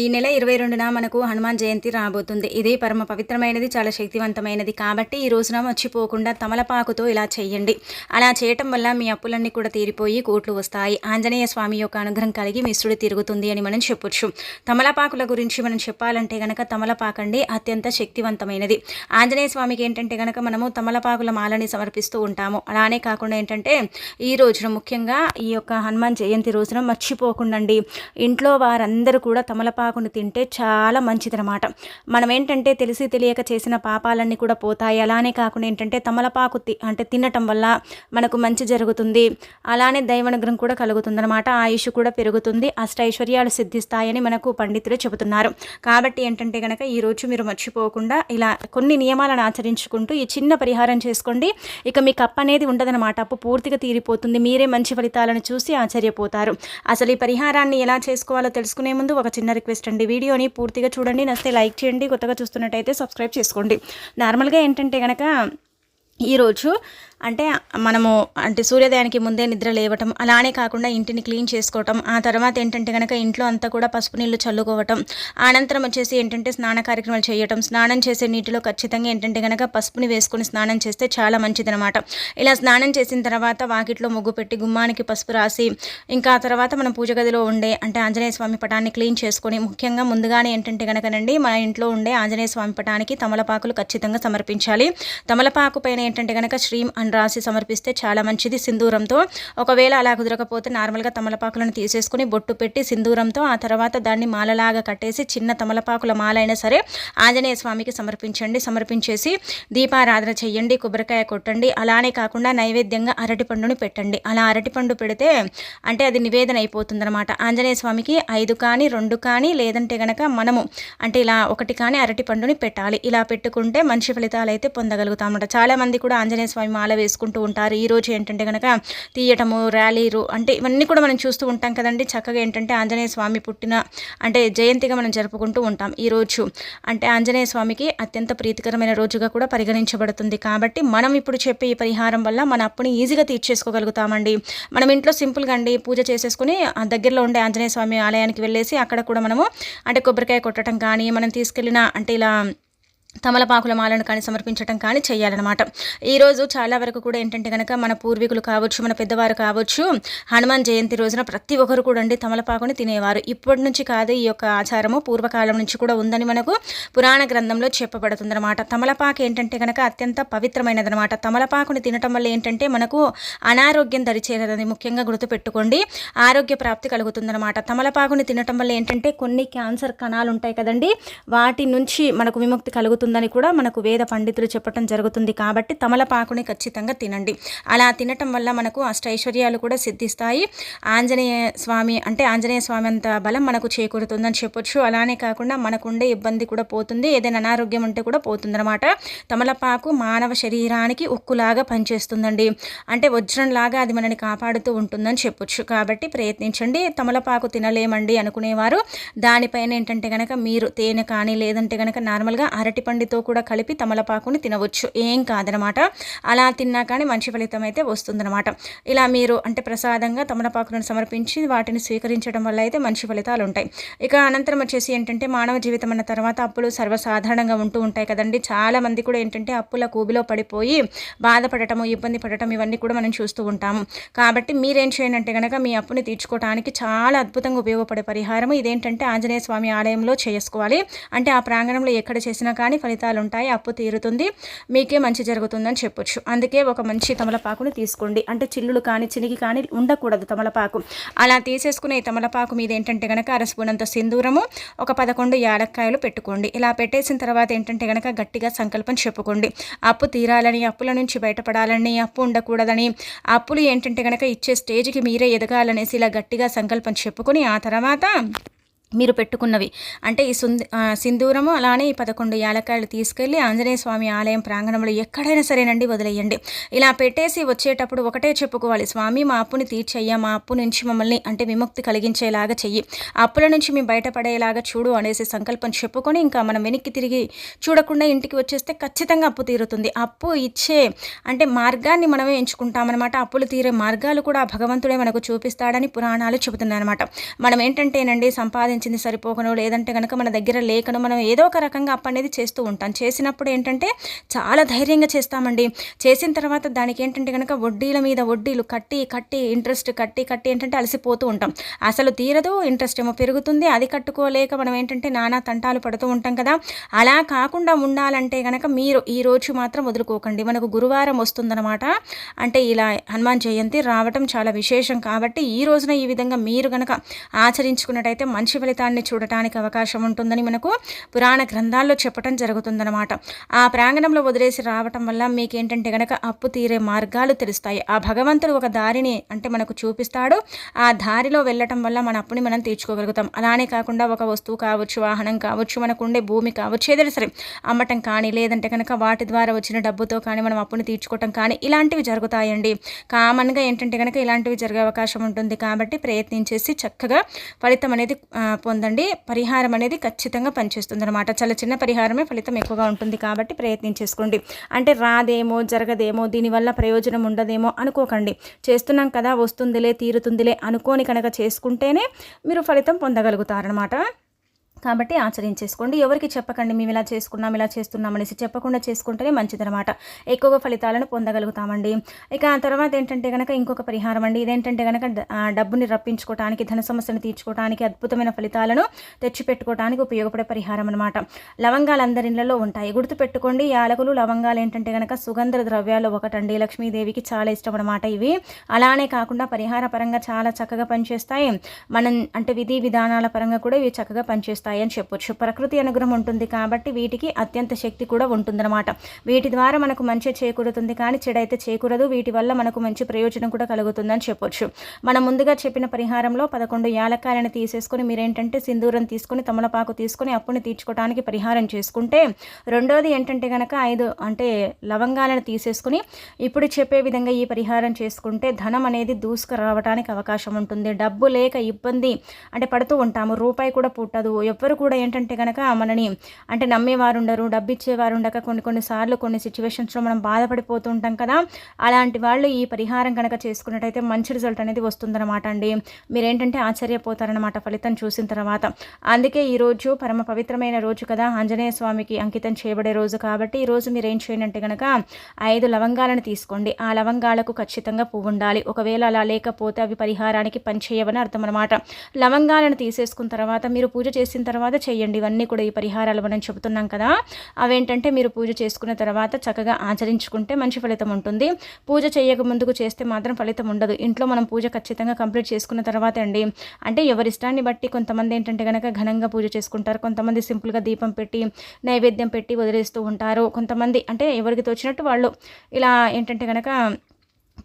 ఈ నెల ఇరవై రెండున మనకు హనుమాన్ జయంతి రాబోతుంది. ఇది పరమ పవిత్రమైనది చాలా శక్తివంతమైనది. కాబట్టి ఈ రోజున మర్చిపోకుండా తమలపాకుతో ఇలా చేయండి. అలా చేయటం వల్ల మీ అప్పులన్నీ కూడా తీరిపోయి కోట్లు వస్తాయి. ఆంజనేయ స్వామి యొక్క అనుగ్రహం కలిగి మిశ్రుడు తిరుగుతుంది అని మనం చెప్పొచ్చు. తమలపాకుల గురించి మనం చెప్పాలంటే గనక తమలపాకండి అత్యంత శక్తివంతమైనది. ఆంజనేయ స్వామికి ఏంటంటే గనక మనము తమలపాకుల మాలని సమర్పిస్తూ ఉంటాము. అలానే కాకుండా ఏంటంటే ఈ రోజున ముఖ్యంగా ఈ యొక్క హనుమాన్ జయంతి రోజున మర్చిపోకుండా ఇంట్లో వారందరూ కూడా తమలపాకు తమలపాకును తింటే చాలా మంచిదనమాట మనం ఏంటంటే తెలిసి తెలియక చేసిన పాపాలన్నీ కూడా పోతాయి. అలానే కాకుండా ఏంటంటే తమలపాకు అంటే తినటం వల్ల మనకు మంచి జరుగుతుంది. అలానే దైవనుగ్రహం కూడా కలుగుతుందనమాట ఆయుష్ కూడా పెరుగుతుంది. అష్టైశ్వర్యాలు సిద్ధిస్తాయని మనకు పండితులు చెబుతున్నారు. కాబట్టి ఏంటంటే కనుక ఈరోజు మీరు మర్చిపోకుండా ఇలా కొన్ని నియమాలను ఆచరించుకుంటూ ఈ చిన్న పరిహారం చేసుకోండి. ఇక మీ కప్ప అనేది ఉండదనమాట అప్పు పూర్తిగా తీరిపోతుంది. మీరే మంచి ఫలితాలను చూసి ఆశ్చర్యపోతారు. అసలు ఈ పరిహారాన్ని ఎలా చేసుకోవాలో తెలుసుకునే ముందు ఒక చిన్న రిక్వెస్ట్ అండి. వీడియోని పూర్తిగా చూడండి. నచ్చితే లైక్ చేయండి. కొత్తగా చూస్తున్నట్టయితే సబ్స్క్రైబ్ చేసుకోండి. నార్మల్గా ఏంటంటే కనుక ఈరోజు అంటే మనము అంటే సూర్యోదయానికి ముందే నిద్ర లేవటం అలానే కాకుండా ఇంటిని క్లీన్ చేసుకోవటం ఆ తర్వాత ఏంటంటే కనుక ఇంట్లో అంతా కూడా పసుపు నీళ్ళు చల్లుకోవటం అనంతరం వచ్చేసి ఏంటంటే స్నాన కార్యక్రమాలు చేయటం స్నానం చేసే నీటిలో ఖచ్చితంగా ఏంటంటే కనుక పసుపుని వేసుకొని స్నానం చేస్తే చాలా మంచిదనమాట ఇలా స్నానం చేసిన తర్వాత వాకిట్లో ముగ్గు పెట్టి గుమ్మానికి పసుపు రాసి ఇంకా ఆ తర్వాత మనం పూజ గదిలో ఉండే అంటే ఆంజనేయ స్వామి పటాన్ని క్లీన్ చేసుకొని ముఖ్యంగా ముందుగానే ఏంటంటే కనుకనండి మన ఇంట్లో ఉండే ఆంజనేయ స్వామి పటానికి తమలపాకులు ఖచ్చితంగా సమర్పించాలి. తమలపాకు పైన ఏంటంటే కనుక శ్రీం అండ్ రాసి సమర్పిస్తే చాలా మంచిది సింధూరంతో. ఒకవేళ అలా కుదరకపోతే నార్మల్గా తమలపాకులను తీసేసుకుని బొట్టు పెట్టి సింధూరంతో ఆ తర్వాత దాన్ని మాలలాగా కట్టేసి చిన్న తమలపాకుల మాల అయినా సరే ఆంజనేయ స్వామికి సమర్పించండి. సమర్పించేసి దీపారాధన చెయ్యండి కొబ్బరికాయ కొట్టండి. అలానే కాకుండా నైవేద్యంగా అరటిపండుని పెట్టండి. అలా అరటిపండు పెడితే అంటే అది నివేదన అయిపోతుందన్నమాట. ఆంజనేయ స్వామికి ఐదు కానీ రెండు కానీ లేదంటే గనక మనము అంటే ఇలా ఒకటి కానీ అరటిపండుని పెట్టాలి. ఇలా పెట్టుకుంటే మంచి ఫలితాలు అయితే పొందగలుగుతామన్నమాట చాలామంది కూడా ఆంజనేయ స్వామి మాల వేసుకుంటూ ఉంటారు. ఈరోజు ఏంటంటే కనుక తీయటము ర్యాలీలు అంటే ఇవన్నీ కూడా మనం చూస్తూ ఉంటాం కదండి. చక్కగా ఏంటంటే ఆంజనేయ స్వామి పుట్టిన అంటే జయంతిగా మనం జరుపుకుంటూ ఉంటాం ఈరోజు అంటే ఆంజనేయ స్వామికి అత్యంత ప్రీతికరమైన రోజుగా కూడా పరిగణించబడుతుంది. కాబట్టి మనం ఇప్పుడు చెప్పే ఈ పరిహారం వల్ల మన అప్పుని ఈజీగా తీర్చేసుకోగలుగుతామండి. మనం ఇంట్లో సింపుల్గా అండి పూజ చేసేసుకుని దగ్గరలో ఉండే ఆంజనేయ స్వామి ఆలయానికి వెళ్ళేసి అక్కడ కూడా మనము అంటే కొబ్బరికాయ కొట్టడం కానీ మనం తీసుకెళ్ళిన అంటే ఇలా తమలపాకుల మాలను కానీ సమర్పించడం కానీ చేయాలన్నమాట. ఈరోజు చాలా వరకు కూడా ఏంటంటే కనుక మన పూర్వీకులు కావచ్చు మన పెద్దవారు కావచ్చు హనుమాన్ జయంతి రోజున ప్రతి ఒక్కరు కూడా అండి తమలపాకుని తినేవారు. ఇప్పటి నుంచి కాదు ఈ యొక్క ఆచారము పూర్వకాలం నుంచి కూడా ఉందని మనకు పురాణ గ్రంథంలో చెప్పబడుతుందన్నమాట. తమలపాకు ఏంటంటే కనుక అత్యంత పవిత్రమైనదనమాట తమలపాకుని తినటం వల్ల ఏంటంటే మనకు అనారోగ్యం దరిచేరదని ముఖ్యంగా గుర్తుపెట్టుకోండి. ఆరోగ్య ప్రాప్తి కలుగుతుందన్నమాట. తమలపాకుని తినటం వల్ల ఏంటంటే కొన్ని క్యాన్సర్ కణాలు ఉంటాయి కదండి. వాటి నుంచి మనకు విముక్తి కలుగుతుంది. అవుతుందని కూడా మనకు వేద పండితులు చెప్పడం జరుగుతుంది కాబట్టి తమలపాకుని ఖచ్చితంగా తినండి. అలా తినటం వల్ల మనకు అష్టైశ్వర్యాలు కూడా సిద్ధిస్తాయి. ఆంజనేయ స్వామి అంటే ఆంజనేయ స్వామి అంత బలం మనకు చేకూరుతుందని చెప్పొచ్చు. అలానే కాకుండా మనకు ఉండే ఇబ్బంది కూడా పోతుంది. ఏదైనా అనారోగ్యం ఉంటే కూడా పోతుందన్నమాట. తమలపాకు మానవ శరీరానికి ఉక్కులాగా పనిచేస్తుందండి. అంటే వజ్రంలాగా అది మనని కాపాడుతూ ఉంటుందని చెప్పొచ్చు. కాబట్టి ప్రయత్నించండి. తమలపాకు తినలేమండి అనుకునేవారు. దానిపైన ఏంటంటే కనుక మీరు తేనె కానీ లేదంటే కనుక నార్మల్గా అరటి పండుతో కూడా కలిపి తమలపాకుని తినవచ్చు. ఏం కాదనమాట అలా తిన్నా కానీ మంచి ఫలితం అయితే వస్తుందనమాట ఇలా మీరు అంటే ప్రసాదంగా తమలపాకులను సమర్పించి వాటిని స్వీకరించడం వల్ల అయితే మంచి ఫలితాలు ఉంటాయి ఇక అనంతరం వచ్చేసి ఏంటంటే మానవ జీవితం అన్న తర్వాత అప్పులు సర్వసాధారణంగా ఉంటూ ఉంటాయి కదండి. చాలా మంది కూడా ఏంటంటే అప్పుల కూబిలో పడిపోయి బాధపడటము ఇబ్బంది పడటం ఇవన్నీ కూడా మనం చూస్తూ ఉంటాము. కాబట్టి మీరేం చేయనంటే కనుక మీ అప్పుని తీర్చుకోవడానికి చాలా అద్భుతంగా ఉపయోగపడే పరిహారం ఇదేంటంటే ఆంజనేయ స్వామి ఆలయంలో చేసుకోవాలి. అంటే ఆ ప్రాంగణంలో ఎక్కడ చేసినా కానీ ఫలితాలు ఉంటాయి అప్పు తీరుతుంది. మీకే మంచి జరుగుతుందని చెప్పొచ్చు. అందుకే ఒక మంచి తమలపాకుని తీసుకోండి. అంటే చిల్లులు కానీ చినిగి కానీ ఉండకూడదు తమలపాకు. అలా తీసేసుకునే తమలపాకు మీద ఏంటంటే కనుక అరసుకున్నంత సింధూరము ఒక పదకొండు యాలక్కాయలు పెట్టుకోండి. ఇలా పెట్టేసిన తర్వాత ఏంటంటే కనుక గట్టిగా సంకల్పం చెప్పుకోండి. అప్పు తీరాలని అప్పుల నుంచి బయటపడాలని అప్పు ఉండకూడదని అప్పులు ఏంటంటే కనుక ఇచ్చే స్టేజ్కి మీరే ఎదగాలనేసి ఇలా గట్టిగా సంకల్పం చెప్పుకొని ఆ తర్వాత మీరు పెట్టుకున్నవి. అంటే ఈ సింధూరము అలానే ఈ పదకొండు యాలకాయలు తీసుకెళ్ళి ఆంజనేయ స్వామి ఆలయం ప్రాంగణంలో ఎక్కడైనా సరేనండి వదిలేయండి. ఇలా పెట్టేసి వచ్చేటప్పుడు ఒకటే చెప్పుకోవాలి. స్వామి మా అప్పుని తీర్చయ్యా. మా అప్పు నుంచి మమ్మల్ని అంటే విముక్తి కలిగించేలాగా చెయ్యి. అప్పుల నుంచి మేము బయటపడేలాగా చూడు అనేసి సంకల్పం చెప్పుకొని ఇంకా మనం వెనక్కి తిరిగి చూడకుండా ఇంటికి వచ్చేస్తే ఖచ్చితంగా అప్పు తీరుతుంది. అప్పు ఇచ్చే అంటే మార్గాన్ని మనమే ఎంచుకుంటామన్నమాట. అప్పులు తీరే మార్గాలు కూడా భగవంతుడే మనకు చూపిస్తాడని పురాణాలు చెబుతున్నాయన్నమాట. మనం ఏంటంటేనండి సంపాదించ సంపాదించింది సరిపోకను లేదంటే కనుక మన దగ్గర లేకను మనం ఏదో ఒక రకంగా అప్పు అనేది చేస్తూ ఉంటాం. చేసినప్పుడు ఏంటంటే చాలా ధైర్యంగా చేస్తామండి. చేసిన తర్వాత దానికి ఏంటంటే కనుక వడ్డీల మీద వడ్డీలు కట్టి కట్టి ఇంట్రెస్ట్ కట్టి కట్టి ఏంటంటే అలసిపోతూ ఉంటాం. అసలు తీరదు ఇంట్రెస్ట్ ఏమో పెరుగుతుంది అది కట్టుకోలేక మనం ఏంటంటే నానా తంటాలు పడుతూ ఉంటాం కదా. అలా కాకుండా ఉండాలంటే కనుక మీరు ఈ రోజు మాత్రం వదులుకోకండి. మనకు గురువారం వస్తుందన్నమాట. అంటే ఇలా హనుమాన్ జయంతి రావటం చాలా విశేషం కాబట్టి ఈ రోజున ఈ విధంగా మీరు కనుక ఆచరించుకున్నట్టయితే మంచి ఫలితాన్ని చూడటానికి అవకాశం ఉంటుందని మనకు పురాణ గ్రంథాల్లో చెప్పడం జరుగుతుందన్నమాట. ఆ ప్రాంగణంలో వదిలేసి రావటం వల్ల మీకు ఏంటంటే కనుక అప్పు తీరే మార్గాలు తెలుస్తాయి. ఆ భగవంతుడు ఒక దారిని అంటే మనకు చూపిస్తాడు. ఆ దారిలో వెళ్ళటం వల్ల మన అప్పుని మనం తీర్చుకోగలుగుతాం. అలానే కాకుండా ఒక వస్తువు కావచ్చు వాహనం కావచ్చు మనకు ఉండే భూమి కావచ్చు ఏదైనా సరే అమ్మటం కానీ లేదంటే కనుక వాటి ద్వారా వచ్చిన డబ్బుతో కానీ మనం అప్పుని తీర్చుకోవటం కానీ ఇలాంటివి జరుగుతాయండి. కామన్గా ఏంటంటే కనుక ఇలాంటివి జరిగే అవకాశం ఉంటుంది కాబట్టి ప్రయత్నించేసి చక్కగా ఫలితం అనేది పొందండి. పరిహారం అనేది ఖచ్చితంగా పనిచేస్తుంది అనమాట చాలా చిన్న పరిహారమే ఫలితం ఎక్కువగా ఉంటుంది కాబట్టి ప్రయత్నం చేసుకోండి అంటే రాదేమో జరగదేమో దీనివల్ల ప్రయోజనం ఉండదేమో అనుకోకండి. చేస్తున్నాం కదా వస్తుందిలే తీరుతుందిలే అనుకోని కనుక చేసుకుంటేనే మీరు ఫలితం పొందగలుగుతారనమాట కాబట్టి ఆచరించేసుకోండి. ఎవరికి చెప్పకండి మేము ఇలా చేసుకున్నాం ఇలా చేస్తున్నాం అనేసి చెప్పకుండా చేసుకుంటేనే మంచిదనమాట ఎక్కువగా ఫలితాలను పొందగలుగుతామండి. ఇక ఆ తర్వాత ఏంటంటే కనుక ఇంకొక పరిహారం అండి. ఇదేంటంటే కనుక డబ్బుని రప్పించుకోవడానికి ధన సమస్యను తీర్చుకోవడానికి అద్భుతమైన ఫలితాలను తెచ్చిపెట్టుకోవడానికి ఉపయోగపడే పరిహారం అనమాట లవంగాలు అందరిళ్ళలో ఉంటాయి. గుర్తుపెట్టుకోండి యాలకులు లవంగాలు ఏంటంటే కనుక సుగంధ ద్రవ్యాలు ఒకటండి. లక్ష్మీదేవికి చాలా ఇష్టం అనమాట ఇవి. అలానే కాకుండా పరిహార పరంగా చాలా చక్కగా పనిచేస్తాయి. మనం అంటే విధి విధానాల పరంగా కూడా ఇవి చక్కగా పనిచేస్తాయి. అని చెప్పొచ్చు. ప్రకృతి అనుగ్రహం ఉంటుంది కాబట్టి వీటికి అత్యంత శక్తి కూడా ఉంటుందన్నమాట. వీటి ద్వారా మనకు మంచి చేకూరుతుంది కానీ చెడైతే చేకూరదు. వీటి వల్ల మనకు మంచి ప్రయోజనం కూడా కలుగుతుందని చెప్పొచ్చు. మనం ముందుగా చెప్పిన పరిహారంలో పదకొండు యాలక్కాయలను తీసేసుకొని మీరేంటంటే సింధూరం తీసుకొని తమలపాకు తీసుకొని అప్పుని తీర్చుకోవడానికి పరిహారం చేసుకుంటే రెండోది ఏంటంటే కనుక ఐదు అంటే లవంగాలను తీసేసుకుని ఇప్పుడు చెప్పే విధంగా ఈ పరిహారం చేసుకుంటే ధనం అనేది దూసుకు రావడానికి అవకాశం ఉంటుంది. డబ్బు లేక ఇబ్బంది అంటే పడుతూ ఉంటాము. రూపాయి కూడా పుట్టదు. ఎవ్వరు కూడా ఏంటంటే కనుక మనని అంటే నమ్మేవారు ఉండరు డబ్బు ఇచ్చేవారు ఉండక కొన్ని కొన్నిసార్లు కొన్ని సిచ్యువేషన్స్లో మనం బాధపడిపోతూ ఉంటాం కదా. అలాంటి వాళ్ళు ఈ పరిహారం కనుక చేసుకున్నట్టయితే మంచి రిజల్ట్ అనేది వస్తుందన్నమాట అండి. మీరేంటంటే ఆశ్చర్యపోతారనమాట ఫలితం చూసిన తర్వాత. అందుకే ఈరోజు పరమ పవిత్రమైన రోజు కదా. ఆంజనేయ స్వామికి అంకితం చేయబడే రోజు కాబట్టి ఈరోజు మీరు ఏం చేయనంటే కనుక ఐదు లవంగాలను తీసుకోండి. ఆ లవంగాలకు ఖచ్చితంగా పువ్వు ఉండాలి. ఒకవేళ అలా లేకపోతే అవి పరిహారానికి పనిచేయవని అర్థం అనమాట లవంగాలను తీసేసుకున్న తర్వాత మీరు పూజ చేసిన తర్వాత చేయండి. ఇవన్నీ కూడా ఈ పరిహారాలు మనం చెబుతున్నాం కదా. అవేంటంటే మీరు పూజ చేసుకున్న తర్వాత చక్కగా ఆచరించుకుంటే మంచి ఫలితం ఉంటుంది. పూజ చేయక ముందుకు చేస్తే మాత్రం ఫలితం ఉండదు. ఇంట్లో మనం పూజ ఖచ్చితంగా కంప్లీట్ చేసుకున్న తర్వాత అండి. అంటే ఎవరిష్టాన్ని బట్టి కొంతమంది ఏంటంటే కనుక ఘనంగా పూజ చేసుకుంటారు. కొంతమంది సింపుల్గా దీపం పెట్టి నైవేద్యం పెట్టి వదిలేస్తూ ఉంటారు. కొంతమంది అంటే ఎవరికి తోచినట్టు వాళ్ళు ఇలా ఏంటంటే కనుక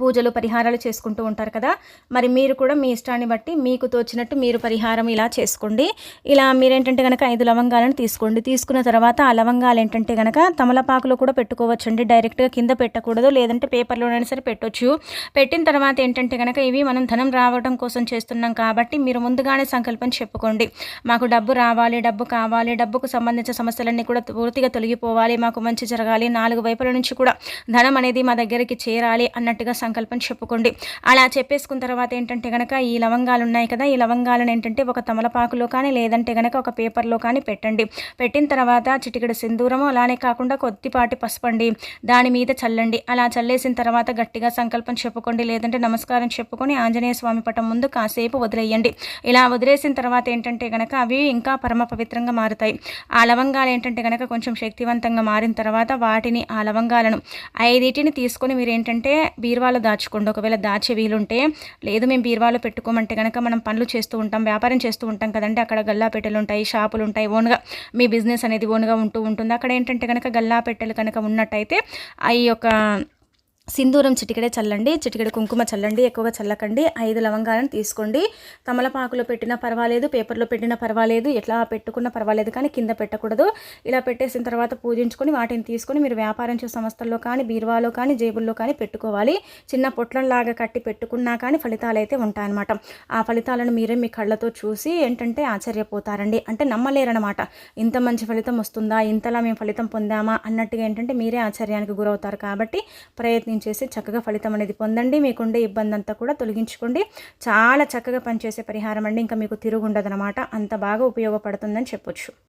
పూజలు పరిహారాలు చేసుకుంటూ ఉంటారు కదా. మరి మీరు కూడా మీ ఇష్టాన్ని బట్టి మీకు తోచినట్టు మీరు పరిహారం ఇలా చేసుకోండి. ఇలా మీరేంటంటే కనుక ఐదు లవంగాలను తీసుకోండి. తీసుకున్న తర్వాత ఆ లవంగాలు ఏంటంటే కనుక తమలపాకులో కూడా పెట్టుకోవచ్చండి. డైరెక్ట్గా కింద పెట్టకూడదు. లేదంటే పేపర్లోనైనా సరే పెట్టొచ్చు. పెట్టిన తర్వాత ఏంటంటే కనుక ఇవి మనం ధనం రావడం కోసం చేస్తున్నాం కాబట్టి మీరు ముందుగానే సంకల్పం చెప్పుకోండి. మాకు డబ్బు రావాలి డబ్బు కావాలి డబ్బుకు సంబంధించిన సమస్యలన్నీ కూడా పూర్తిగా తొలగిపోవాలి. మాకు మంచి జరగాలి. నాలుగు వైపుల నుంచి కూడా ధనం అనేది మా దగ్గరికి చేరాలి అన్నట్టుగా సంకల్పం చెప్పుకోండి. అలా చెప్పేసుకున్న తర్వాత ఏంటంటే కనుక ఈ లవంగాలు ఉన్నాయి కదా ఈ లవంగాలను ఏంటంటే ఒక తమలపాకులో కానీ లేదంటే కనుక ఒక పేపర్లో కానీ పెట్టండి. పెట్టిన తర్వాత చిటికడ సింధూరము అలానే కాకుండా కొద్దిపాటి పసుపండి దాని మీద చల్లండి. అలా చల్లేసిన తర్వాత గట్టిగా సంకల్పం చెప్పుకోండి లేదంటే నమస్కారం చెప్పుకొని ఆంజనేయ స్వామి పటం ముందు కాసేపు వదిలేయండి. ఇలా వదిలేసిన తర్వాత ఏంటంటే కనుక అవి ఇంకా పరమ పవిత్రంగా మారుతాయి. ఆ లవంగాలు ఏంటంటే కనుక కొంచెం శక్తివంతంగా మారిన తర్వాత వాటిని ఆ లవంగాలను ఐదిటిని తీసుకొని మీరు ఏంటంటే బీరువాలో బీరువాలో దాచుకోండి. ఒకవేళ దాచే వీలుంటే లేదు మేము బీరువాలో పెట్టుకోమంటే కనుక మనం పనులు చేస్తూ ఉంటాం వ్యాపారం చేస్తూ ఉంటాం కదండి. అక్కడ గల్లాపెట్టెలు ఉంటాయి షాపులు ఉంటాయి. ఓన్గా మీ బిజినెస్ అనేది ఓన్గా ఉంటూ ఉంటుంది. అక్కడ ఏంటంటే కనుక గల్లాపెట్టెలు కనుక ఉన్నట్టయితే ఆ యొక్క సింధూరం చిటికెడే చల్లండి చిటికెడ కుంకుమ చల్లండి ఎక్కువగా చల్లకండి. ఐదు లవంగాలను తీసుకోండి. తమలపాకులో పెట్టినా పర్వాలేదు పేపర్లో పెట్టినా పర్వాలేదు ఎట్లా పెట్టుకున్నా పర్వాలేదు కానీ కింద పెట్టకూడదు. ఇలా పెట్టేసిన తర్వాత పూజించుకొని వాటిని తీసుకొని మీరు వ్యాపారం చేసే సంస్థల్లో కానీ బీరువాలో కానీ జేబుల్లో కానీ పెట్టుకోవాలి. చిన్న పొట్లంలాగా కట్టి పెట్టుకున్నా కానీ ఫలితాలు అయితే ఉంటాయన్నమాట. ఆ ఫలితాలను మీరే మీ కళ్ళతో చూసి ఏంటంటే ఆశ్చర్యపోతారండి. అంటే నమ్మలేరనమాట ఇంత మంచి ఫలితం వస్తుందా? ఇంతలా మేము ఫలితం పొందామా? అన్నట్టుగా ఏంటంటే మీరే ఆశ్చర్యానికి గురవుతారు కాబట్టి ప్రయత్నించి చేసి చక్కగా ఫలితం అనేది పొందండి. మీకుండే ఇబ్బంది అంతా కూడా తొలగించుకోండి. చాలా చక్కగా పనిచేసే పరిహారం అండి. ఇంకా మీకు తిరుగుండదనమాట అంత బాగా ఉపయోగపడుతుందని చెప్పొచ్చు.